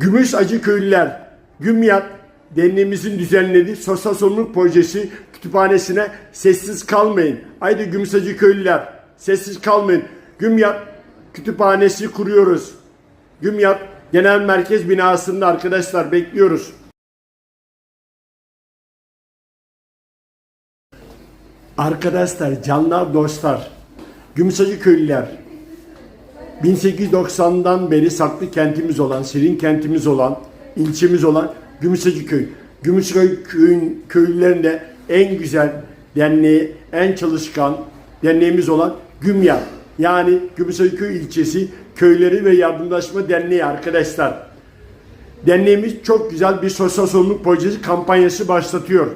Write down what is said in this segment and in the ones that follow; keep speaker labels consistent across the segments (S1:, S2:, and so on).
S1: Gümüş Acı Köylüler, Gümyat derneğimizin düzenlediği sosyal sorumluluk projesi kütüphanesine sessiz kalmayın. Haydi Gümüş Acı Köylüler, sessiz kalmayın. Gümyat kütüphanesi kuruyoruz. Gümyat Genel Merkez binasında arkadaşlar bekliyoruz. Arkadaşlar, canlar, dostlar, Gümüşhacı köylüler, 1890'dan beri saklı kentimiz olan, serin kentimiz olan, ilçemiz olan Gümüşhacı köy. Gümüşhacı köyün köylülerinde en güzel derneği, en çalışkan derneğimiz olan Gümya. Yani Gümüşhacı köy ilçesi köyleri ve yardımlaşma derneği arkadaşlar. Derneğimiz çok güzel bir sosyal sorumluluk projesi kampanyası başlatıyor.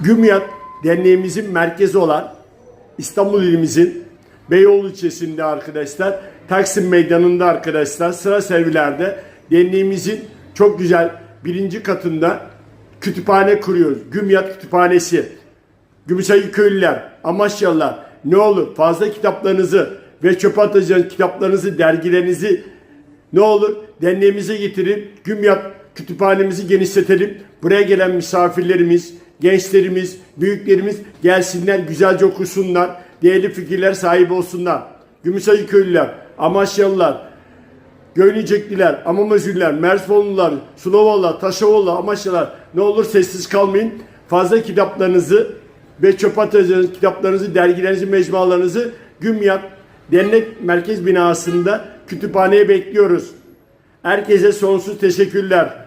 S1: Gümyat derneğimizin merkezi olan İstanbul ilimizin Beyoğlu ilçesinde arkadaşlar, Taksim Meydanı'nda arkadaşlar, sıra servilerde derneğimizin çok güzel birinci katında kütüphane kuruyoruz. Gümyat Kütüphanesi. Gümüşhayı köylüler, Amasyalılar ne olur fazla kitaplarınızı ve çöpe atacağınız kitaplarınızı, dergilerinizi ne olur derneğimize getirin. Gümyat kütüphanemizi genişletelim. Buraya gelen misafirlerimiz, gençlerimiz, büyüklerimiz gelsinler, güzelce okusunlar. Değerli fikirler sahibi olsunlar. Gümüşhacı köylüler, Amasyalılar, Göynecekliler, Amamözüller, Mersinliler, Sulovalılar, Taşovalılar, Amaşyalar ne olur sessiz kalmayın. Fazla kitaplarınızı ve çöp atacağınız kitaplarınızı, dergilerinizi, mecmualarınızı Gümyat Dernek Merkez binasında kütüphaneye bekliyoruz. Herkese sonsuz teşekkürler.